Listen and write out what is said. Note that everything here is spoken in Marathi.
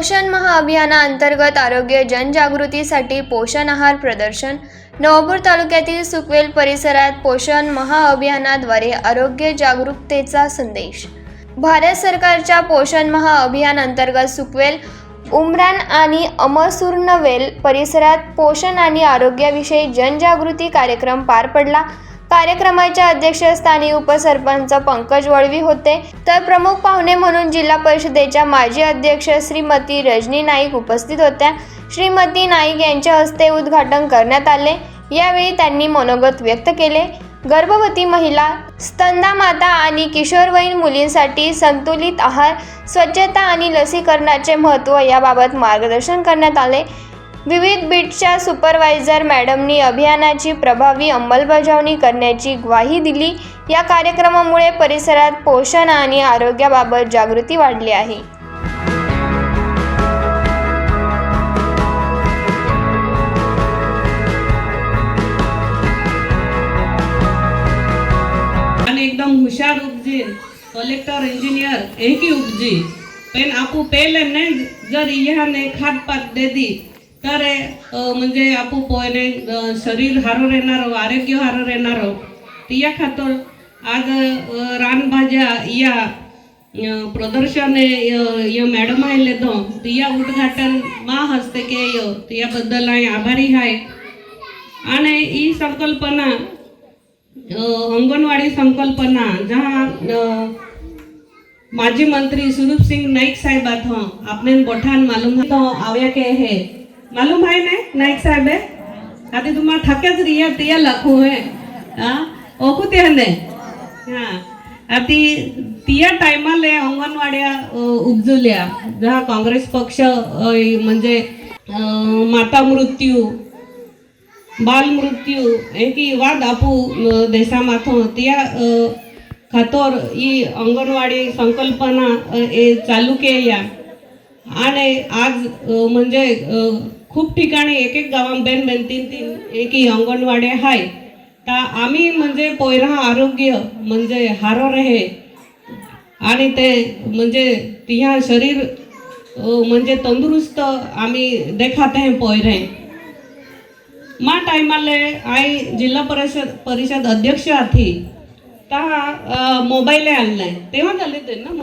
पोषण महाअभियानाअंतर्गत आरोग्य जनजागृतीसाठी पोषण आहार प्रदर्शन. नवापूर तालुक्यातील सुकवेल परिसरात पोषण महाअभियानाद्वारे आरोग्य जागरूकतेचा संदेश. भारत सरकारच्या पोषण महाअभियान अंतर्गत सुकवेल उमरान आणि अमसुर्नवेल परिसरात पोषण आणि आरोग्याविषयी जनजागृती कार्यक्रम पार पडला. कार्यक्रमाच्या अध्यक्षस्थानी उपसरपंच पंकज वळवी होते. तर प्रमुख पाहुणे म्हणून जिल्हा परिषदेच्या माजी अध्यक्ष श्रीमती रजनी नाईक उपस्थित होत्या. श्रीमती नाईक यांच्या हस्ते उद्घाटन करण्यात आले. यावेळी त्यांनी मनोगत व्यक्त केले. गर्भवती महिला स्तंदा माता आणि किशोरवयीन मुलींसाठी संतुलित आहार स्वच्छता आणि लसीकरणाचे महत्त्व याबाबत मार्गदर्शन करण्यात आले. विविध बीटच्या सुपरवायझर मॅडमनी अभियानाची प्रभावी अंमलबजावणी करण्याची ग्वाही दिली. या कार्यक्रमामुळे परिसरात पोषण आणि आरोग्याबाबत जागृती वाढली आहे. एकदम हुशार उपजी. कलेक्टर इंजीनियर एक ही उपजी. पेन आपको पहले ने जर यह ने खाद पात दे दी. तर म्हणजे आपू पोयने शरीर हारो येणार आरोग्य हारो येणार तिया खातर आज रानभाज्या या प्रदर्शन या मॅडम आयले तो तिया उद्घाटन मा हस्ते के तियाबद्दल हाय आभारी आहे आणि ही संकल्पना अंगणवाडी संकल्पना जहा माजी मंत्री स्वरूप सिंह नाईक साहेब बात हो आपने बोठान मालूम तो आव्या के है. मालूम है ने? नाइक साहब है? आती तुम्हाला थकेच रिया तिया लखू है। हाँ? ओकू ते ने? हाँ। आती तिया टायमाले अंगणवाड्या उपजुल्या जहा काँग्रेस पक्ष म्हणजे माता मृत्यू बाल मृत्यू की वाद आपू देशा देशामाथो त्या खातोर ही अंगणवाडी संकल्पना ए चालू केल्या आणि आज म्हणजे खूप ठिकाणी एक एक गावामध्ये बेन बेन तीन तीन एक ही अंगणवाडी आहे तर आम्ही म्हणजे पोयरा आरोग्य म्हणजे हारो रहे आणि ते म्हणजे तिहा शरीर म्हणजे तंदुरुस्त आम्ही देखात आहे पोयरे. मा टायमाले आई जिल्हा परिषद परिषद अध्यक्ष आथी. तर मोबाईल आणलाय. तेव्हा झाले ते ना?